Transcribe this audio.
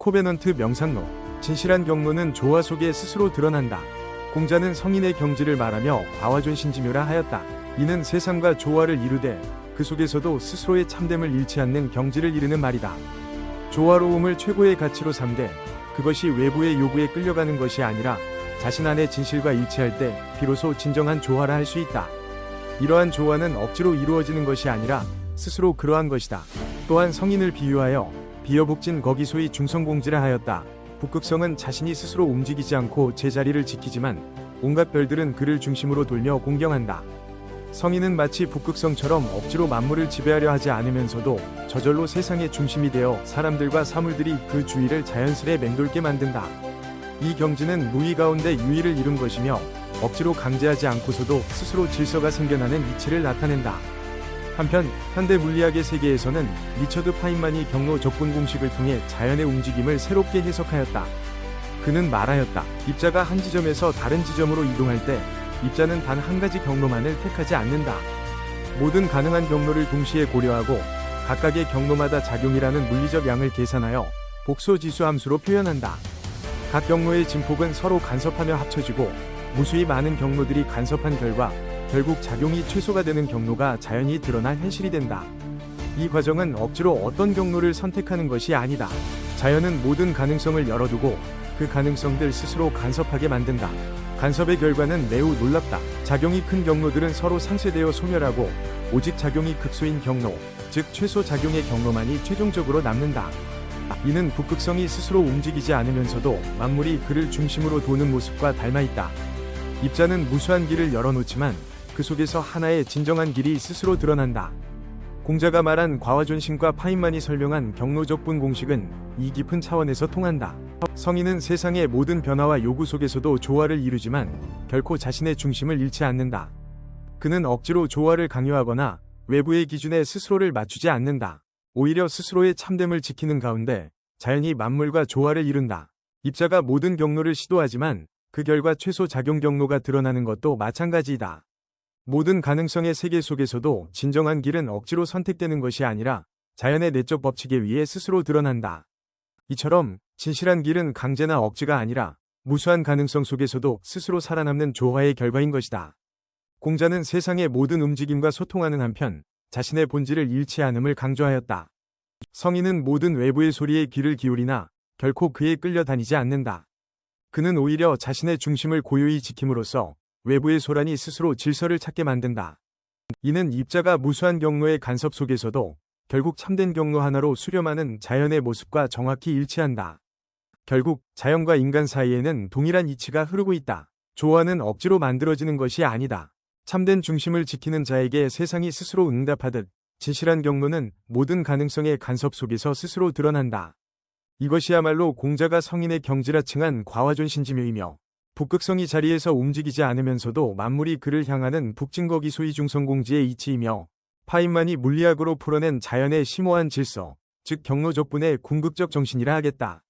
코베넌트 명상록 진실한 경로는 조화 속에 스스로 드러난다. 공자는 성인의 경지를 말하며 과화존 신지묘라 하였다. 이는 세상과 조화를 이루되 그 속에서도 스스로의 참됨을 잃지 않는 경지를 이르는 말이다. 조화로움을 최고의 가치로 삼되 그것이 외부의 요구에 끌려가는 것이 아니라 자신 안의 진실과 일치할 때 비로소 진정한 조화라 할 수 있다. 이러한 조화는 억지로 이루어지는 것이 아니라 스스로 그러한 것이다. 또한 성인을 비유하여 비어복진 거기소이 중성공지라 하였다. 북극성은 자신이 스스로 움직이지 않고 제자리를 지키지만 온갖 별들은 그를 중심으로 돌며 공경한다. 성인은 마치 북극성처럼 억지로 만물을 지배하려 하지 않으면서도 저절로 세상의 중심이 되어 사람들과 사물들이 그 주위를 자연스레 맹돌게 만든다. 이 경지는 무의 가운데 유의를 이룬 것이며 억지로 강제하지 않고서도 스스로 질서가 생겨나는 이치를 나타낸다. 한편 현대 물리학의 세계에서는 리처드 파인만이 경로 적분 공식을 통해 자연의 움직임을 새롭게 해석하였다. 그는 말하였다. 입자가 한 지점에서 다른 지점으로 이동할 때 입자는 단 한 가지 경로만을 택하지 않는다. 모든 가능한 경로를 동시에 고려하고 각각의 경로마다 작용이라는 물리적 양을 계산하여 복소지수 함수로 표현한다. 각 경로의 진폭은 서로 간섭하며 합쳐지고 무수히 많은 경로들이 간섭한 결과 결국 작용이 최소가 되는 경로가 자연히 드러나 현실이 된다. 이 과정은 억지로 어떤 경로를 선택하는 것이 아니다. 자연은 모든 가능성을 열어두고 그 가능성들 스스로 간섭하게 만든다. 간섭의 결과는 매우 놀랍다. 작용이 큰 경로들은 서로 상쇄되어 소멸하고 오직 작용이 극소인 경로, 즉 최소 작용의 경로만이 최종적으로 남는다. 이는 북극성이 스스로 움직이지 않으면서도 만물이 그를 중심으로 도는 모습과 닮아 있다. 입자는 무수한 길을 열어놓지만 그 속에서 하나의 진정한 길이 스스로 드러난다. 공자가 말한 과화존신과 파인만이 설명한 경로적분 공식은 이 깊은 차원에서 통한다. 성인은 세상의 모든 변화와 요구 속에서도 조화를 이루지만 결코 자신의 중심을 잃지 않는다. 그는 억지로 조화를 강요하거나 외부의 기준에 스스로를 맞추지 않는다. 오히려 스스로의 참됨을 지키는 가운데 자연히 만물과 조화를 이룬다. 입자가 모든 경로를 시도하지만 그 결과 최소 작용 경로가 드러나는 것도 마찬가지이다. 모든 가능성의 세계 속에서도 진정한 길은 억지로 선택되는 것이 아니라 자연의 내적 법칙에 의해 스스로 드러난다. 이처럼 진실한 길은 강제나 억지가 아니라 무수한 가능성 속에서도 스스로 살아남는 조화의 결과인 것이다. 공자는 세상의 모든 움직임과 소통하는 한편 자신의 본질을 잃지 않음을 강조하였다. 성인은 모든 외부의 소리에 귀를 기울이나 결코 그에 끌려다니지 않는다. 그는 오히려 자신의 중심을 고요히 지킴으로써 외부의 소란이 스스로 질서를 찾게 만든다. 이는 입자가 무수한 경로의 간섭 속에서도 결국 참된 경로 하나로 수렴하는 자연의 모습과 정확히 일치한다. 결국 자연과 인간 사이에는 동일한 이치가 흐르고 있다. 조화는 억지로 만들어지는 것이 아니다. 참된 중심을 지키는 자에게 세상이 스스로 응답하듯 진실한 경로는 모든 가능성의 간섭 속에서 스스로 드러난다. 이것이야말로 공자가 성인의 경지라 칭한 과화존 신지묘이며 북극성이 자리에서 움직이지 않으면서도 만물이 그를 향하는 북진거기 소위 중성공지의 이치이며 파인만이 물리학으로 풀어낸 자연의 심오한 질서, 즉 경로적분의 궁극적 정신이라 하겠다.